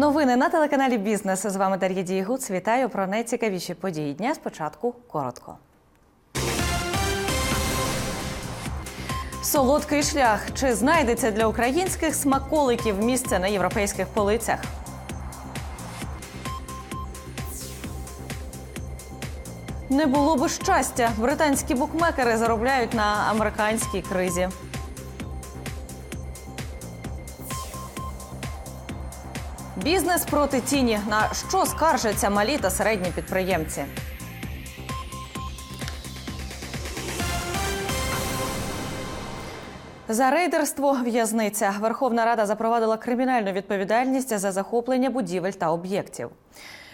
Новини на телеканалі Бізнес. З вами Дар'я Дієгуц. Вітаю про найцікавіші події дня. Спочатку коротко. Солодкий шлях. Чи знайдеться для українських смаколиків місце на європейських полицях? Не було би щастя. Британські букмекери заробляють на американській кризі. Бізнес проти тіні. На що скаржаться малі та середні підприємці? За рейдерство в'язниця Верховна Рада запровадила кримінальну відповідальність за захоплення будівель та об'єктів.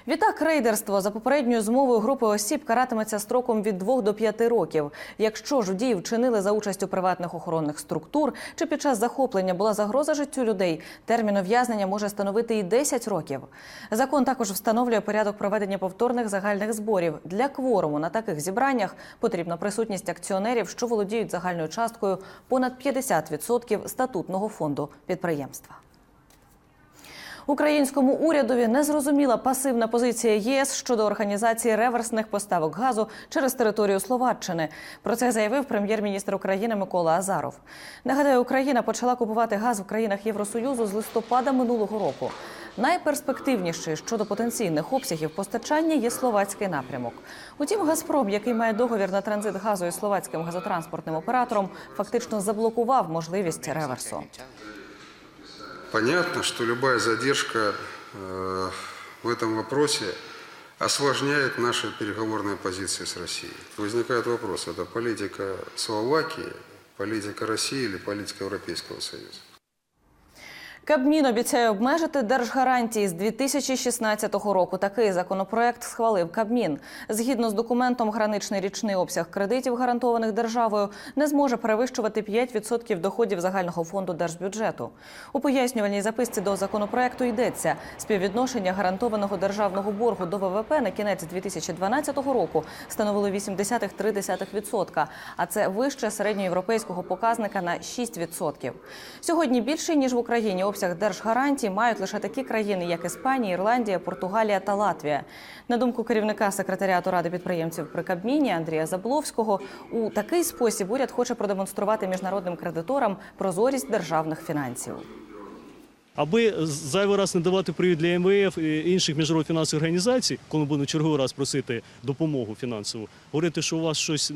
Відтак, рейдерство за попередньою змовою групи осіб каратиметься строком від 2 до 5 років. Якщо ж дії вчинили за участю приватних охоронних структур чи під час захоплення була загроза життю людей, термін ув'язнення може становити і 10 років. Закон також встановлює порядок проведення повторних загальних зборів. Для кворуму на таких зібраннях потрібна присутність акціонерів, що володіють загальною часткою понад 50% статутного фонду підприємства. Українському урядові незрозуміла пасивна позиція ЄС щодо організації реверсних поставок газу через територію Словаччини. Про це заявив прем'єр-міністр України Микола Азаров. Нагадаю, Україна почала купувати газ в країнах Євросоюзу з листопада минулого року. Найперспективніший щодо потенційних обсягів постачання є словацький напрямок. Утім, Газпром, який має договір на транзит газу із словацьким газотранспортним оператором, фактично заблокував можливість реверсу. Понятно, что любая задержка э, в этом вопросе осложняет наши переговорные позиции с Россией. Возникает вопрос, это политика Словакии, политика России или политика Европейского Союза? Кабмін обіцяє обмежити держгарантії з 2016 року. Такий законопроект схвалив Кабмін. Згідно з документом, граничний річний обсяг кредитів, гарантованих державою, не зможе перевищувати 5% доходів загального фонду держбюджету. У пояснювальній записці до законопроекту йдеться співвідношення гарантованого державного боргу до ВВП на кінець 2012 року становило 0,3%, а це вище середньоєвропейського показника на 6%. Сьогодні більше ніж в Україні обсяг держгарантій мають лише такі країни, як Іспанія, Ірландія, Португалія та Латвія. На думку керівника секретаріату ради підприємців при Кабміні Андрія Забловського, у такий спосіб уряд хоче продемонструвати міжнародним кредиторам прозорість державних фінансів. Аби зайвий раз не давати привід для МВФ і інших міжнародних фінансових організацій, коли будемо черговий раз просити допомогу фінансову, говорити, що у вас щось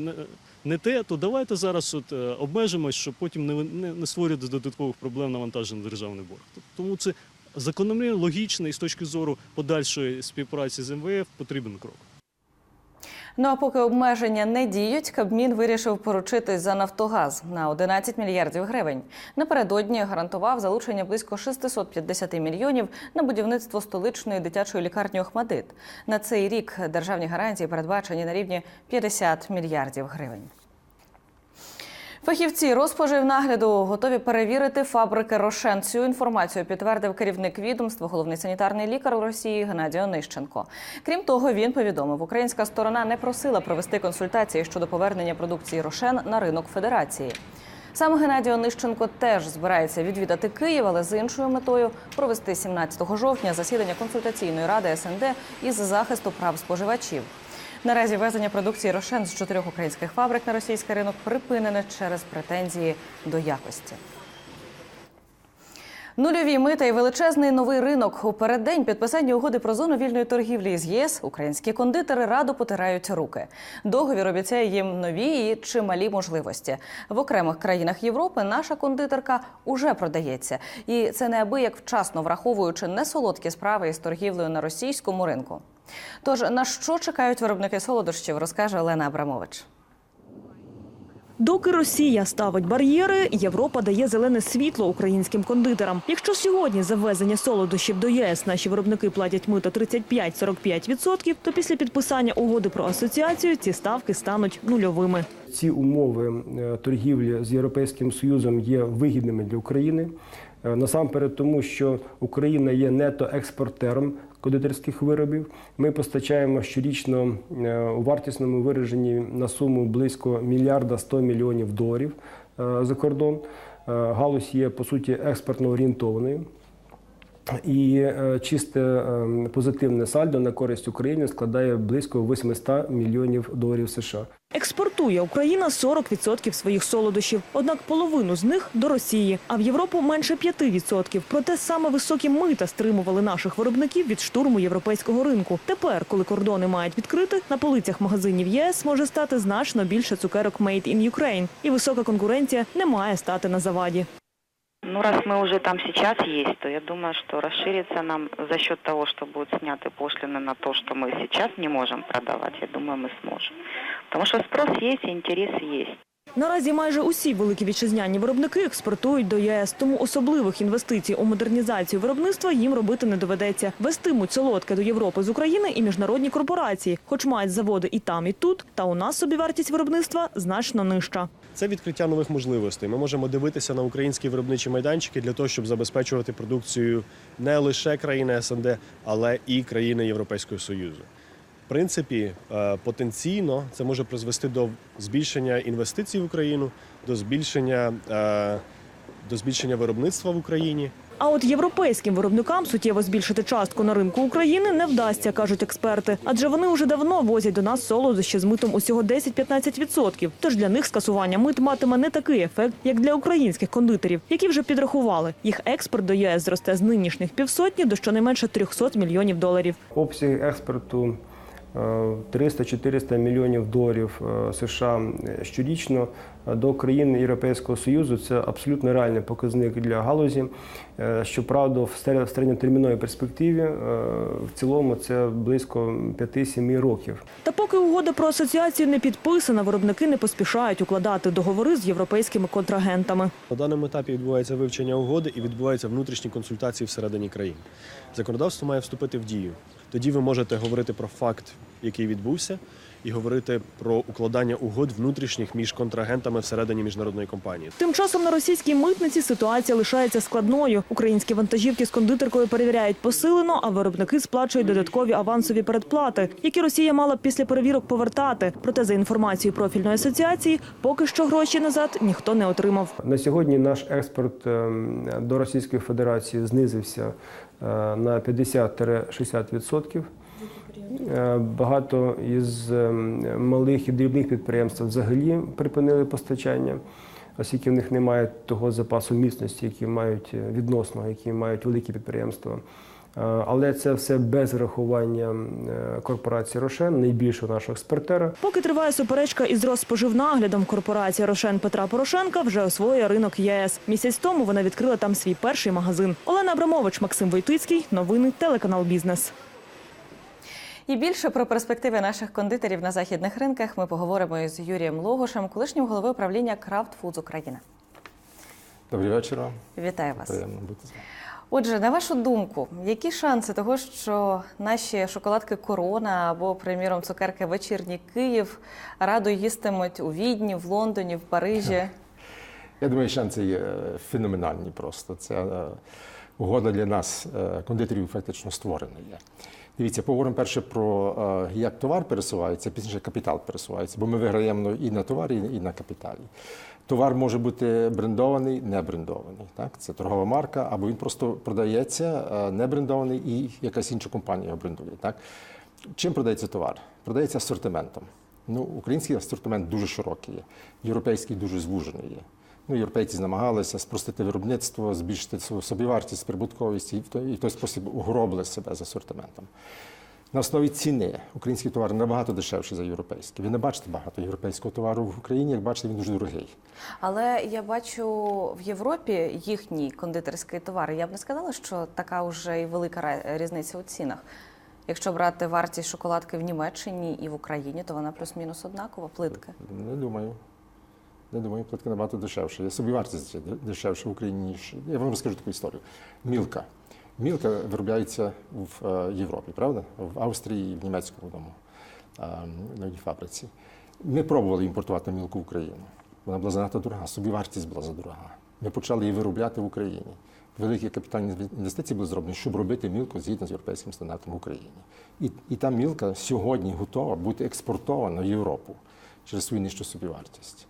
не, те, то давайте зараз от, е, обмежимось, щоб потім не, не, не створювати додаткових проблем навантаження на державний борг. Тому це закономірно, логічно і з точки зору подальшої співпраці з МВФ потрібен крок. Ну а поки обмеження не діють, Кабмін вирішив поручитись за Нафтогаз на 11 мільярдів гривень. Напередодні гарантував залучення близько 650 мільйонів на будівництво столичної дитячої лікарні Охмадит. На цей рік державні гарантії передбачені на рівні 50 мільярдів гривень. Фахівці Роспоживнагляду готові перевірити фабрики Рошен. Цю інформацію підтвердив керівник відомства, головний санітарний лікар Росії Геннадій Онищенко. Крім того, він повідомив, українська сторона не просила провести консультації щодо повернення продукції Рошен на ринок Федерації. Сам Геннадій Онищенко теж збирається відвідати Київ, але з іншою метою провести 17 жовтня засідання консультаційної ради СНД із захисту прав споживачів. Наразі везення продукції Рошен з чотирьох українських фабрик на російський ринок припинене через претензії до якості. Нульові мита і величезний новий ринок. У переддень підписання угоди про зону вільної торгівлі з ЄС українські кондитери радо потирають руки. Договір обіцяє їм нові і чималі можливості. В окремих країнах Європи наша кондитерка уже продається, і це неабияк вчасно враховуючи несолодкі справи із торгівлею на російському ринку. Тож на що чекають виробники солодощів, розкаже Олена Абрамович. Доки Росія ставить бар'єри, Європа дає зелене світло українським кондитерам. Якщо сьогодні за ввезення солодощів до ЄС наші виробники платять мито 35-45%, то після підписання угоди про асоціацію ці ставки стануть нульовими. Ці умови е, торгівлі з Європейським Союзом є вигідними для України. Е, Насамперед, тому що Україна є нето-експортером кондитерських виробів. Ми постачаємо щорічно е, у вартісному вираженні на суму близько мільярда 100 мільйонів доларів е, за кордон. Е, Галузь є по суті експортно орієнтованою. І чисте е, позитивне сальдо на користь України складає близько 800 мільйонів доларів США. Експортує Україна 40% своїх солодощів, однак половину з них до Росії, а в Європу менше 5%. Проте саме високі мита стримували наших виробників від штурму європейського ринку. Тепер, коли кордони мають відкрити, на полицях магазинів ЄС може стати значно більше цукерок «Made in Ukraine», і висока конкуренція не має стати на заваді. Ну, раз мы уже там сейчас есть, то я думаю, что расширится нам за счет того, что будут сняты пошлины на то, что мы сейчас не можем продавать, я думаю, мы сможем. Потому что спрос есть, и интерес есть. Наразі майже усі великі вітчизняні виробники експортують до ЄС, тому особливих інвестицій у модернізацію виробництва їм робити не доведеться. Вестимуть солодке до Європи з України і міжнародні корпорації, хоч мають заводи і там, і тут. Та у нас собівартість виробництва значно нижча. Це відкриття нових можливостей. Ми можемо дивитися на українські виробничі майданчики для того, щоб забезпечувати продукцію не лише країни СНД, але і країни Європейського Союзу. Принципі, е, потенційно це може призвести до збільшення інвестицій в Україну, до збільшення, е, до збільшення виробництва в Україні. А от європейським виробникам суттєво збільшити частку на ринку України не вдасться, кажуть експерти. Адже вони вже давно возять до нас солодощі з митом усього 10-15%. Тож для них скасування мит матиме не такий ефект, як для українських кондитерів, які вже підрахували. Їх експорт до ЄС зросте з нинішніх півсотні до щонайменше 300 мільйонів доларів. Обсяг експорту 300-400 мільйонів доларів е, США щорічно до країн Європейського Союзу. Це абсолютно реальний показник для галузі. Е, Щоправда, в серед- середньотерміновій перспективі е, в цілому це близько 5-7 років. Та поки угода про асоціацію не підписана, виробники не поспішають укладати договори з європейськими контрагентами. На даному етапі відбувається вивчення угоди і відбуваються внутрішні консультації всередині країн. Законодавство має вступити в дію. Тоді ви можете говорити про факт, який відбувся, і говорити про укладання угод внутрішніх між контрагентами всередині міжнародної компанії. Тим часом на російській митниці ситуація лишається складною. Українські вантажівки з кондитеркою перевіряють посилено, а виробники сплачують додаткові авансові передплати, які Росія мала б після перевірок повертати. Проте, за інформацією профільної асоціації, поки що гроші назад ніхто не отримав. На сьогодні наш експорт ем, до Російської Федерації знизився е, на 50-60%. Е, Багато із ем, малих і дрібних підприємств взагалі припинили постачання, оскільки в них немає того запасу міцності, які мають е, відносно, які мають великі підприємства. Е, Але це все без врахування е, корпорації Рошен, найбільшого нашого експортера. Поки триває суперечка із Розспоживнаглядом, корпорація Рошен Петра Порошенка вже освоює ринок ЄС. Місяць тому вона відкрила там свій перший магазин. Олена Абрамович, Максим Войтицький. Новини телеканал Бізнес. І більше про перспективи наших кондитерів на західних ринках ми поговоримо із Юрієм Логошем, колишнім головою управління Крафт Фудз України. Добрий вечір. Вітаю вас. Приємно бути з вами. Отже, на вашу думку, які шанси того, що наші шоколадки Корона або, приміром, цукерки Вечірній Київ радо їстимуть у Відні, в Лондоні, в Парижі? Я думаю, шанси є е, феноменальні просто. Це е, угода для нас, е, кондитерів, фактично створена є. Дивіться, поговоримо перше про е, як товар пересувається, пізніше капітал пересувається, бо ми виграємо і на товарі, і на капіталі. Товар може бути брендований, не брендований. Так? Це торгова марка, або він просто продається е, не брендований і якась інша компанія його брендує. Так? Чим продається товар? Продається асортиментом. Ну, український асортимент дуже широкий європейський дуже звужений є. Ну, європейці намагалися спростити виробництво, збільшити свою собівартість, прибутковість і в той, і в той спосіб угробили себе з асортиментом. На основі ціни український товар набагато дешевший за європейський. Ви не бачите багато європейського товару в Україні, як бачите, він дуже дорогий. Але я бачу в Європі їхній кондитерський товар. Я б не сказала, що така вже і велика різниця у цінах. Якщо брати вартість шоколадки в Німеччині і в Україні, то вона плюс-мінус однакова, плитка. Не думаю. Не думаю, плитка набагато дешевша. Є собівартість дешевша в Україні, ніж. Я вам розкажу таку історію. Мілка. Мілка виробляється в е, Європі, правда? В Австрії в німецькому одному е, на одній фабриці. Ми пробували імпортувати мілку в Україну. Вона була занадто дорога, собівартість була задорога. Ми почали її виробляти в Україні. Великі капітальні інвестиції були зроблені, щоб робити мілку згідно з європейським стандартом в Україні. І, і та мілка сьогодні готова бути експортована в Європу через свою нижчу собівартість.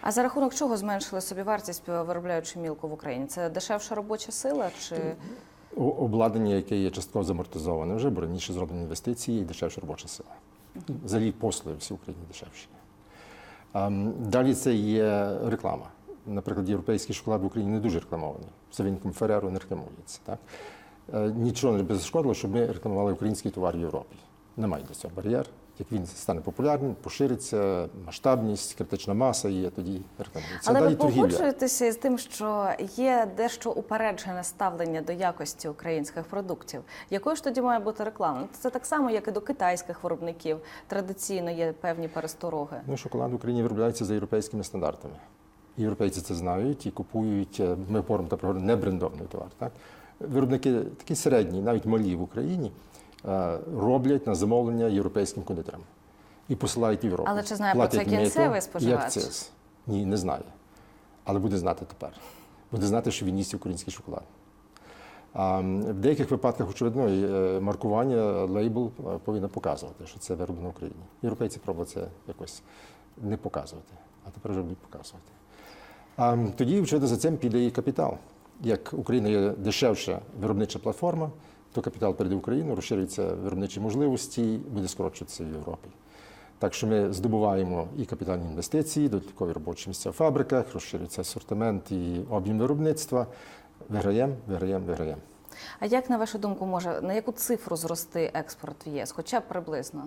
А за рахунок чого зменшили собі вартість, виробляючи мілку в Україні? Це дешевша робоча сила чи обладнання, яке є частково замортизоване вже, бо раніше зроблені інвестиції і дешевша робоча сила. Взагалі послуги всі в Україні дешевші. Ем, Далі це є реклама. Наприклад, європейський шоколад в Україні не дуже рекламований. За винятком Фереру не рекламується. Так? Е, Нічого не би зашкодило, щоб ми рекламували український товар в Європі. Немає для цього бар'єр. Як він стане популярним, пошириться, масштабність, критична маса є, тоді рекламується. Але ви Далі торгівля. погоджуєтеся із тим, що є дещо упереджене ставлення до якості українських продуктів. Якою ж тоді має бути реклама? Ну, Це так само, як і до китайських виробників. Традиційно є певні перестороги. Ну, шоколад в Україні виробляється за європейськими стандартами. Європейці це знають і купують, е, ми говоримо та не брендований товар. Так? Виробники такі середні, навіть малі в Україні, роблять на замовлення європейським кондитерам і посилають Європу. Але чи знає про це кінцевий споживач? акциз. Ні, не знає. Але буде знати тепер. Буде знати, що він їсть український шоколад. В деяких випадках, очевидно, е, маркування лейбл е, повинно показувати, що це вироблено в Україні. Європейці пробували це якось не показувати, а тепер вже будуть показувати. А тоді, очевидно, за цим піде і капітал. Як Україна є дешевша виробнича платформа, то капітал перейде в Україну, розширюються виробничі можливості, буде скорочуватися в Європі. Так що ми здобуваємо і капітальні інвестиції, додаткові робочі місця в фабриках, розширюється асортимент і об'єм виробництва. Виграємо, виграємо, виграємо. А як на вашу думку може на яку цифру зрости експорт в ЄС? Хоча б приблизно?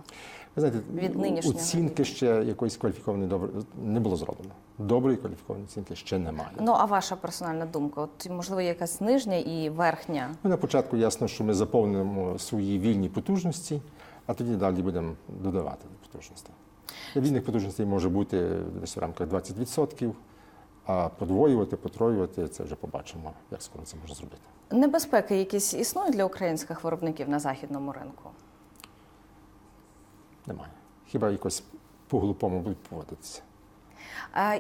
Ви знаєте, Від нинішнього оцінки ще якоїсь кваліфікованої добре не було зроблено. Доброї кваліфікованої оцінки ще немає. Ну а ваша персональна думка? От можливо, якась нижня і верхня? Ну, на початку ясно, що ми заповнимо свої вільні потужності, а тоді далі будемо додавати потужності. Вільних потужностей може бути десь в рамках 20%, а подвоювати, потроювати це вже побачимо, як скоро це можна зробити. Небезпеки якісь існують для українських виробників на західному ринку? Немає. Хіба якось по-глупому будуть поводитися.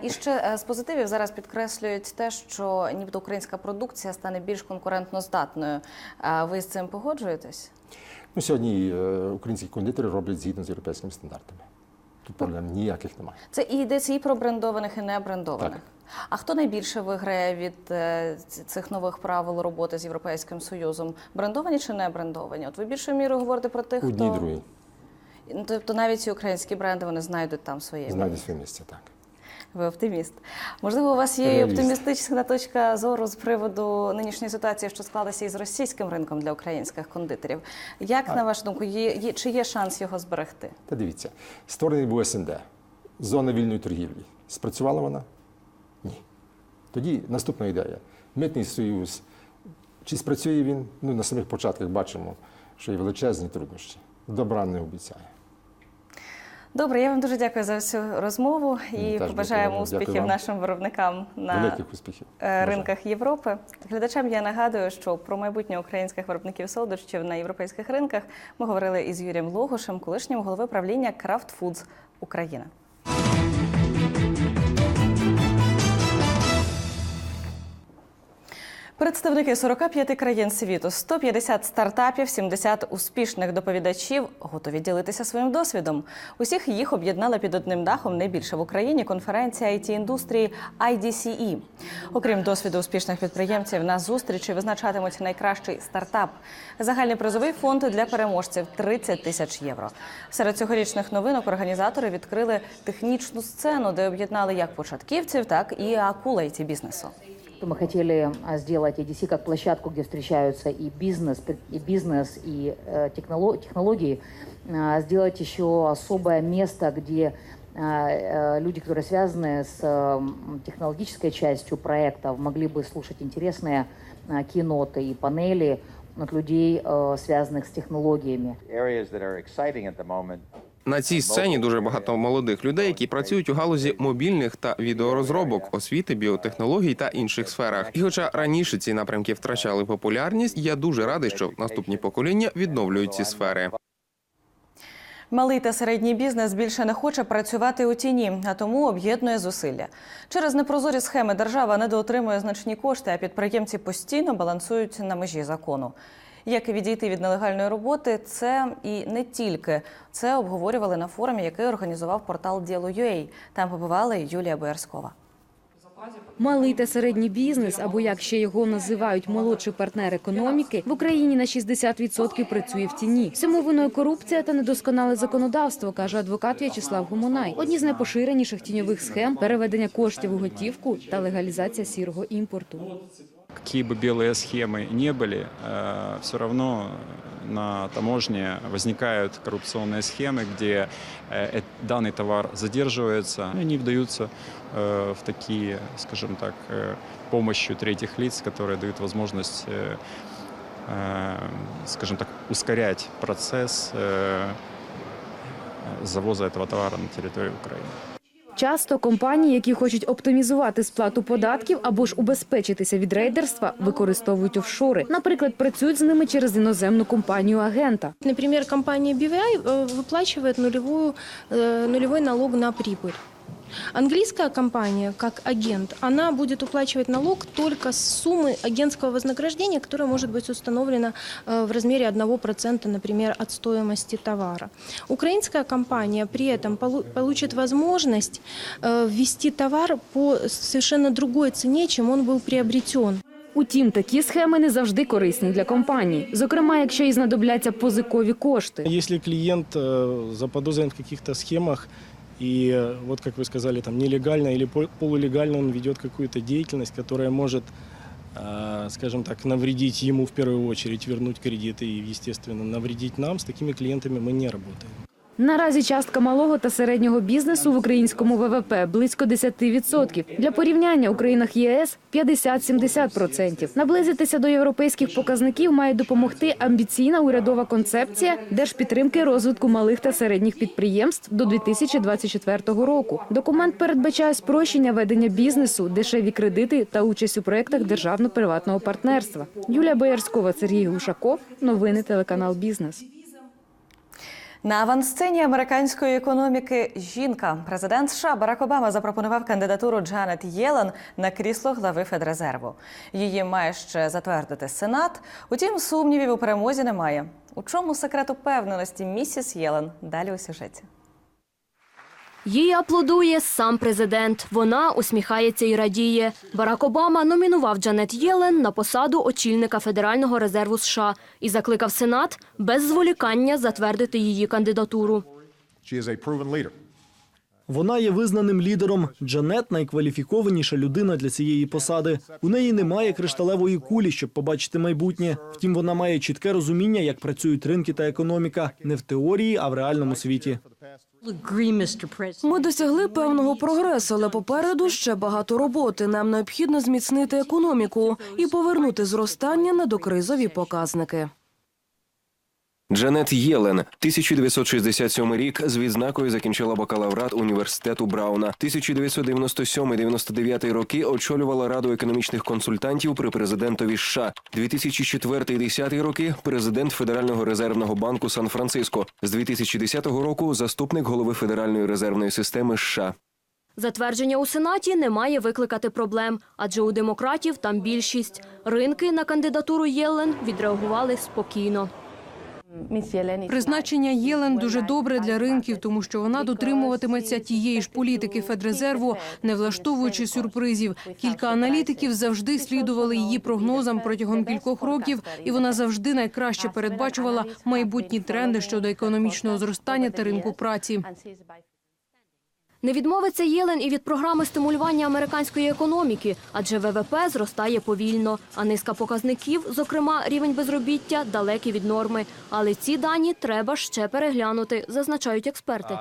І ще е, з позитивів зараз підкреслюють те, що нібито українська продукція стане більш конкурентно здатною. А ви з цим погоджуєтесь? Ну, сьогодні е, українські кондитери роблять згідно з європейськими стандартами. Тут проблем ніяких немає. Це і йдеться і про брендованих, і не брендованих. Так. А хто найбільше виграє від е, цих нових правил роботи з Європейським Союзом? Брендовані чи не брендовані? От ви більшою мірою говорите про тих, Одні хто другі Ну, тобто навіть ці українські бренди вони знайдуть там своє. місце? знайдуть своє місце, так. Ви оптиміст. Можливо, у вас є і Реаліст. оптимістична точка зору з приводу нинішньої ситуації, що склалася із російським ринком для українських кондитерів. Як на вашу думку, є, є чи є шанс його зберегти? Та дивіться, створений був СНД, зона вільної торгівлі. Спрацювала вона? Ні. Тоді наступна ідея. Митний союз. Чи спрацює він? Ну, на самих початках бачимо, що є величезні труднощі. Добра не обіцяє. Добре, я вам дуже дякую за всю розмову і теж побажаємо успіхів нашим виробникам на е, ринках Європи. Глядачам я нагадую, що про майбутнє українських виробників солодощів на європейських ринках ми говорили із Юрієм Логушем, колишнім голови правління Kraft Foods Україна. Представники 45 країн світу, 150 стартапів, 70 успішних доповідачів готові ділитися своїм досвідом. Усіх їх об'єднала під одним дахом найбільша в Україні конференція it індустрії IDCE. Окрім досвіду успішних підприємців, на зустрічі визначатимуть найкращий стартап. Загальний призовий фонд для переможців 30 тисяч євро. Серед цьогорічних новинок організатори відкрили технічну сцену, де об'єднали як початківців, так і акул it бізнесу. Мы хотели а, сделать EDC как площадку, где встречаются и бизнес, и, бизнес, и э, техноло- технологии, А, сделать еще особое место, где а, э, люди, которые связаны с э, технологической частью проектов, могли бы слушать интересные а, киноты и панели от людей, э, связанных с технологиями. areas that are exciting at the moment. На цій сцені дуже багато молодих людей, які працюють у галузі мобільних та відеорозробок, освіти, біотехнологій та інших сферах. І хоча раніше ці напрямки втрачали популярність, я дуже радий, що наступні покоління відновлюють ці сфери. Малий та середній бізнес більше не хоче працювати у тіні, а тому об'єднує зусилля. Через непрозорі схеми держава недоотримує значні кошти, а підприємці постійно балансують на межі закону. Як відійти від нелегальної роботи, це і не тільки це обговорювали на форумі, який організував портал Діло.ua. Там побувала Юлія Боярськова. Малий та середній бізнес, або як ще його називають молодший партнер економіки, в Україні на 60% працює в тіні. Всьому виною корупція та недосконале законодавство, каже адвокат В'ячеслав Гомунай. Одні з найпоширеніших тіньових схем переведення коштів у готівку та легалізація сірого імпорту. Какие бы белые схемы не были, все равно на таможне возникают коррупционные схемы, где э, э, данный товар задерживается, и они вдаются э, в такие, скажем так, э, помощью третьих лиц, которые дают возможность, э, э, скажем так, ускорять процесс э, завоза этого товара на территорию Украины. Часто компанії, які хочуть оптимізувати сплату податків або ж убезпечитися від рейдерства, використовують офшори. Наприклад, працюють з ними через іноземну компанію агента. Например, компания BVI э, выплачивает нулевую, э, нулевой налог на прибыль. Английская компания, как агент, она будет уплачивать налог только с суммы агентского вознаграждения, которое может быть установлено э, в размере 1%, например, от стоимости товара. Украинская компания при этом полу- получит возможность э, ввести товар по совершенно другой цене, чем он был приобретен. Утім, такі схеми не завжди корисні для компаній, зокрема, якщо їй знадобляться позикові кошти. Если клиент э, заподозрен в каких-то схемах, и э, вот как вы сказали, там нелегально или пол- полулегально он ведет какую-то деятельность, которая может, э, скажем так, навредить ему в первую очередь, вернуть кредиты и, естественно, навредить нам, с такими клиентами мы не работаем. Наразі частка малого та середнього бізнесу в українському ВВП близько 10%. Для порівняння у країнах ЄС 50-70%. Наблизитися до європейських показників має допомогти амбіційна урядова концепція держпідтримки розвитку малих та середніх підприємств до 2024 року. Документ передбачає спрощення ведення бізнесу, дешеві кредити та участь у проєктах державно-приватного партнерства. Юлія Боярськова, Сергій Глушаков. Новини телеканал Бізнес. На авансцені американської економіки жінка. Президент США Барак Обама запропонував кандидатуру Джанет Єлен на крісло глави Федрезерву. Її має ще затвердити Сенат. Утім, сумнівів у перемозі немає. У чому секрет упевненості місіс Єлен? Далі у сюжеті. Їй аплодує сам президент. Вона усміхається і радіє. Барак Обама номінував Джанет Єлен на посаду очільника Федерального резерву США і закликав Сенат без зволікання затвердити її кандидатуру. Вона є визнаним лідером. Джанет найкваліфікованіша людина для цієї посади. У неї немає кришталевої кулі, щоб побачити майбутнє. Втім, вона має чітке розуміння, як працюють ринки та економіка не в теорії, а в реальному світі. Ми досягли певного прогресу, але попереду ще багато роботи. Нам необхідно зміцнити економіку і повернути зростання на докризові показники. Джанет Єлен, 1967 рік, з відзнакою закінчила бакалаврат університету Брауна. 1997-99 роки очолювала раду економічних консультантів при президентові США. 2004-10 роки президент Федерального резервного банку Сан-Франциско. З 2010 року заступник голови Федеральної резервної системи США. Затвердження у Сенаті не має викликати проблем, адже у демократів там більшість. Ринки на кандидатуру Єлен відреагували спокійно. Призначення Єлен дуже добре для ринків, тому що вона дотримуватиметься тієї ж політики Федрезерву, не влаштовуючи сюрпризів. Кілька аналітиків завжди слідували її прогнозам протягом кількох років, і вона завжди найкраще передбачувала майбутні тренди щодо економічного зростання та ринку праці. Не відмовиться Єлен і від програми стимулювання американської економіки, адже ВВП зростає повільно, а низка показників, зокрема рівень безробіття, далекі від норми. Але ці дані треба ще переглянути, зазначають експерти.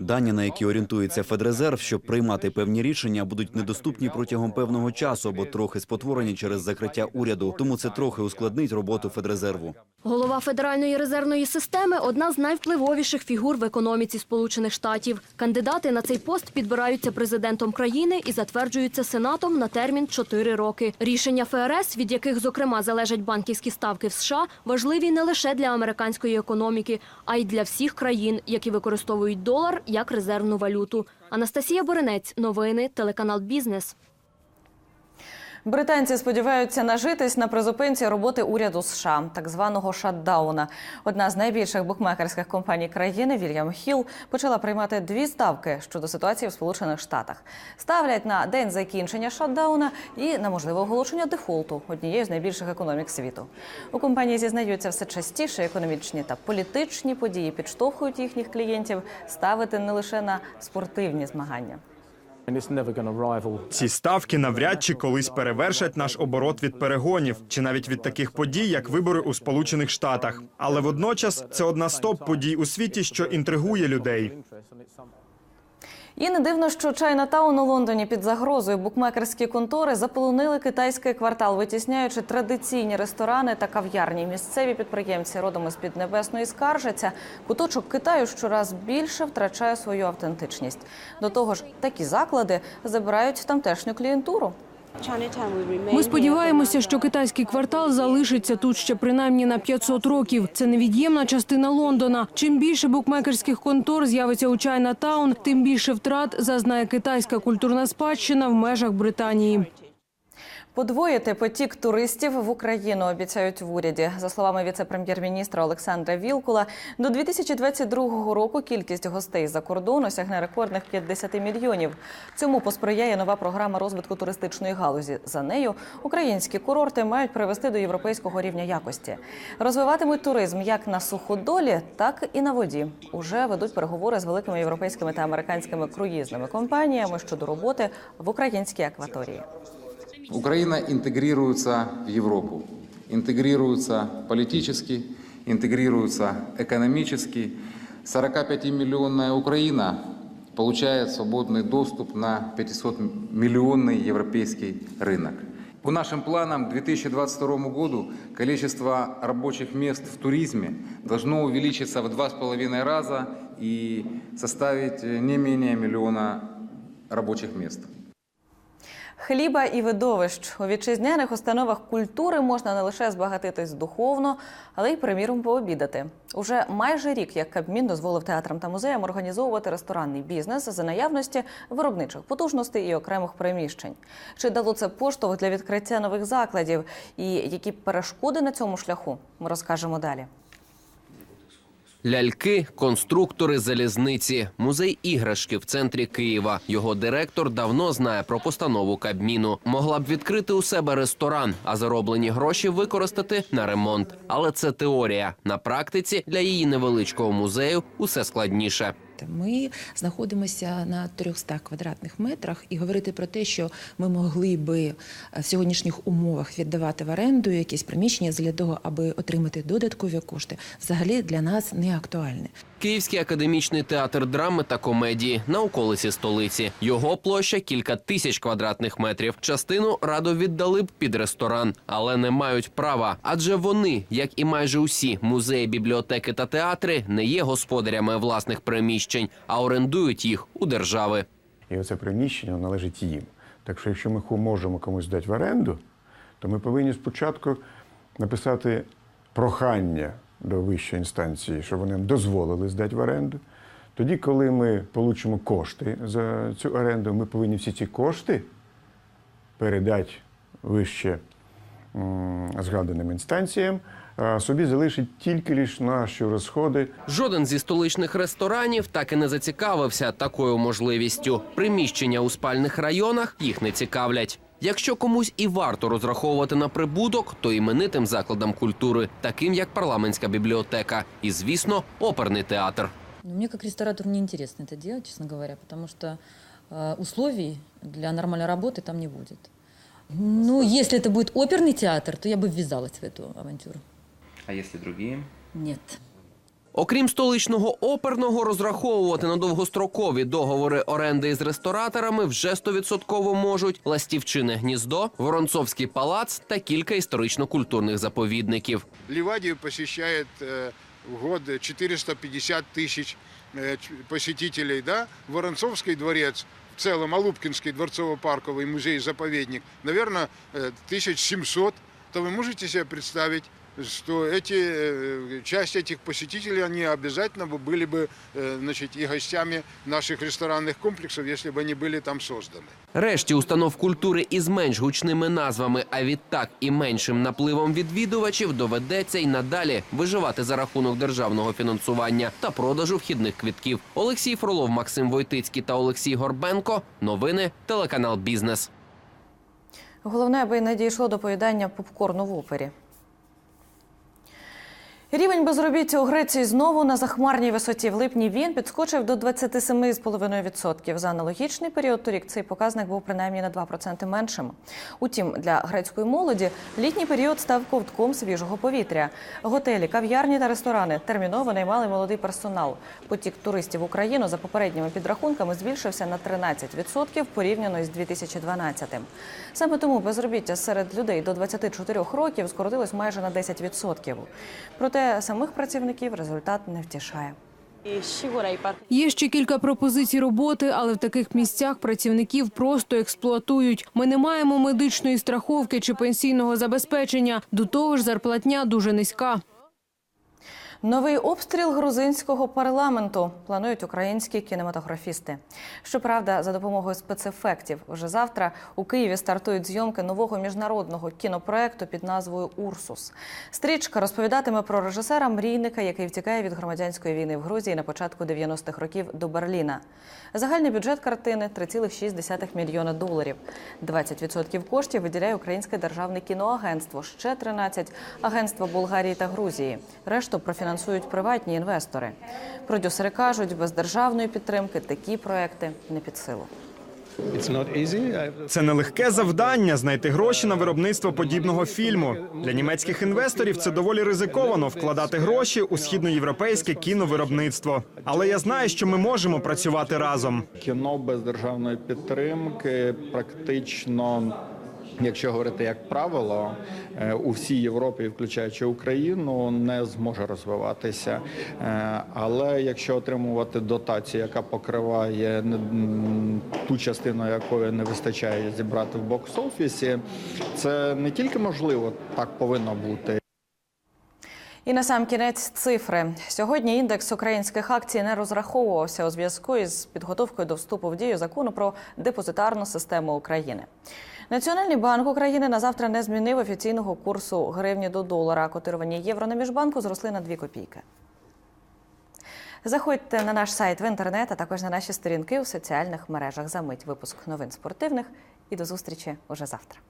Дані, на які орієнтується Федрезерв, щоб приймати певні рішення, будуть недоступні протягом певного часу або трохи спотворені через закриття уряду. Тому це трохи ускладнить роботу Федрезерву. Голова Федеральної резервної системи одна з найвпливовіших фігур в економіці Сполучених Штатів. Кандидати на цей пост підбираються президентом країни і затверджуються сенатом на термін 4 роки. Рішення ФРС, від яких зокрема залежать банківські ставки в США, важливі не лише для американської економіки, а й для всіх країн, які використовують долар як резервну валюту. Анастасія Боренець, новини, телеканал Бізнес. Британці сподіваються нажитись на призупинці роботи уряду США, так званого шатдауна. Одна з найбільших букмекерських компаній країни Вільям Хіл почала приймати дві ставки щодо ситуації в Сполучених Штатах. Ставлять на день закінчення шатдауна і на можливе оголошення дефолту однієї з найбільших економік світу. У компанії зізнаються все частіше економічні та політичні події підштовхують їхніх клієнтів ставити не лише на спортивні змагання. Ці ставки навряд чи колись перевершать наш оборот від перегонів чи навіть від таких подій, як вибори у Сполучених Штатах. Але водночас це одна з топ подій у світі, що інтригує людей. І не дивно, що Чайнатаун у Лондоні під загрозою букмекерські контори заполонили китайський квартал, витісняючи традиційні ресторани та кав'ярні. Місцеві підприємці родом із Піднебесної скаржаться. Куточок Китаю щораз більше втрачає свою автентичність. До того ж, такі заклади забирають тамтешню клієнтуру. Ми сподіваємося, що китайський квартал залишиться тут ще принаймні на 500 років. Це невід'ємна частина Лондона. Чим більше букмекерських контор з'явиться у Чайнатаун, тим більше втрат зазнає китайська культурна спадщина в межах Британії. Подвоїти потік туристів в Україну обіцяють в уряді. За словами віце-прем'єр-міністра Олександра Вілкула, до 2022 року кількість гостей за кордону сягне рекордних 50 мільйонів. Цьому посприяє нова програма розвитку туристичної галузі. За нею українські курорти мають привести до європейського рівня якості. Розвиватимуть туризм як на суходолі, так і на воді. Уже ведуть переговори з великими європейськими та американськими круїзними компаніями щодо роботи в українській акваторії. Украина интегрируется в Европу, интегрируется политически, интегрируется экономически. 45-миллионная Украина получает свободный доступ на 500-миллионный европейский рынок. По нашим планам к 2022 году количество рабочих мест в туризме должно увеличиться в два с половиной раза и составить не менее миллиона рабочих мест. Хліба і видовищ у вітчизняних установах культури можна не лише збагатитись духовно, але й приміром пообідати. Уже майже рік, як Кабмін дозволив театрам та музеям організовувати ресторанний бізнес за наявності виробничих потужностей і окремих приміщень. Чи дало це поштовх для відкриття нових закладів? І які перешкоди на цьому шляху? Ми розкажемо далі. Ляльки, конструктори, залізниці, музей іграшки в центрі Києва. Його директор давно знає про постанову Кабміну. Могла б відкрити у себе ресторан, а зароблені гроші використати на ремонт. Але це теорія. На практиці для її невеличкого музею усе складніше. Ми знаходимося на 300 квадратних метрах, і говорити про те, що ми могли би в сьогоднішніх умовах віддавати в оренду якісь приміщення для того, аби отримати додаткові кошти, взагалі для нас не актуальне. Київський академічний театр драми та комедії на околиці столиці. Його площа кілька тисяч квадратних метрів. Частину радо віддали б під ресторан, але не мають права. Адже вони, як і майже усі музеї, бібліотеки та театри, не є господарями власних приміщень, а орендують їх у держави. І оце приміщення належить їм. Так що, якщо ми можемо комусь дати в оренду, то ми повинні спочатку написати прохання до вищої інстанції, щоб вони нам дозволили здати в оренду. Тоді, коли ми получимо кошти за цю оренду, ми повинні всі ці кошти передати вище згаданим інстанціям, собі залишить тільки лише наші розходи Жоден зі столичних ресторанів так і не зацікавився такою можливістю. Приміщення у спальних районах їх не цікавлять. Якщо комусь і варто розраховувати на прибуток, то іменитим закладам культури, таким як парламентська бібліотека, і звісно, оперний театр. Но мне как ресторатору неинтересно это делать, честно говоря, потому что э, условий для нормальной работы там не будет. Ну, если это будет оперный театр, то я бы ввязалась в эту авантюру. А якщо другі? Нет. Окрім столичного оперного, розраховувати на довгострокові договори оренди із рестораторами вже стовідсотково можуть Ластівчине гніздо, Воронцовський палац та кілька історично-культурних заповідників. Ливадию посещает э, в год 450 тысяч э, ч- посетителей, да? Воронцовский дворец, в целом Алупкинский дворцово-парковый музей-заповедник, наверное, э, 1700. То вы можете себе представить, что эти, э, часть этих посетителей, они обязательно бы были бы э, значит, и гостями наших ресторанных комплексов, если бы они были там созданы. Решті установ культури із менш гучними назвами, а відтак і меншим напливом відвідувачів доведеться й надалі виживати за рахунок державного фінансування та продажу вхідних квитків. Олексій Фролов, Максим Войтицький та Олексій Горбенко. Новини телеканал Бізнес. Головне, аби не дійшло до поїдання попкорну в опері. Рівень безробіття у Греції знову на захмарній висоті. В липні він підскочив до 27,5%. За аналогічний період торік цей показник був принаймні на 2% меншим. Утім, для грецької молоді літній період став ковтком свіжого повітря. Готелі, кав'ярні та ресторани терміново наймали молодий персонал. Потік туристів в Україну за попередніми підрахунками збільшився на 13% порівняно із 2012-м. Саме тому безробіття серед людей до 24 років скоротилось майже на 10%. Проте самих працівників результат не втішає. Є ще кілька пропозицій роботи, але в таких місцях працівників просто експлуатують. Ми не маємо медичної страховки чи пенсійного забезпечення. До того ж, зарплатня дуже низька. Новий обстріл грузинського парламенту планують українські кінематографісти. Щоправда, за допомогою спецефектів вже завтра у Києві стартують зйомки нового міжнародного кінопроекту під назвою Урсус. Стрічка розповідатиме про режисера мрійника, який втікає від громадянської війни в Грузії на початку 90-х років до Берліна. Загальний бюджет картини 3,6 мільйона доларів. 20% коштів виділяє Українське державне кіноагентство, ще 13 – агентства Болгарії та Грузії. Решту профінансують приватні інвестори. Продюсери кажуть, без державної підтримки такі проекти не під силу. Це нелегке завдання знайти гроші на виробництво подібного фільму. Для німецьких інвесторів це доволі ризиковано вкладати гроші у східноєвропейське кіновиробництво. Але я знаю, що ми можемо працювати разом. Кіно без державної підтримки практично. Якщо говорити як правило, е, у всій Європі, включаючи Україну, не зможе розвиватися. Е, Але якщо отримувати дотацію, яка покриває ту частину, якої не вистачає зібрати в бокс-офісі, це не тільки можливо, так повинно бути. І на сам кінець цифри. Сьогодні індекс українських акцій не розраховувався у зв'язку із підготовкою до вступу в дію закону про депозитарну систему України. Національний банк України на завтра не змінив офіційного курсу гривні до долара. Котирування євро на міжбанку зросли на 2 копійки. Заходьте на наш сайт в інтернет, а також на наші сторінки у соціальних мережах. За мить випуск новин спортивних і до зустрічі уже завтра.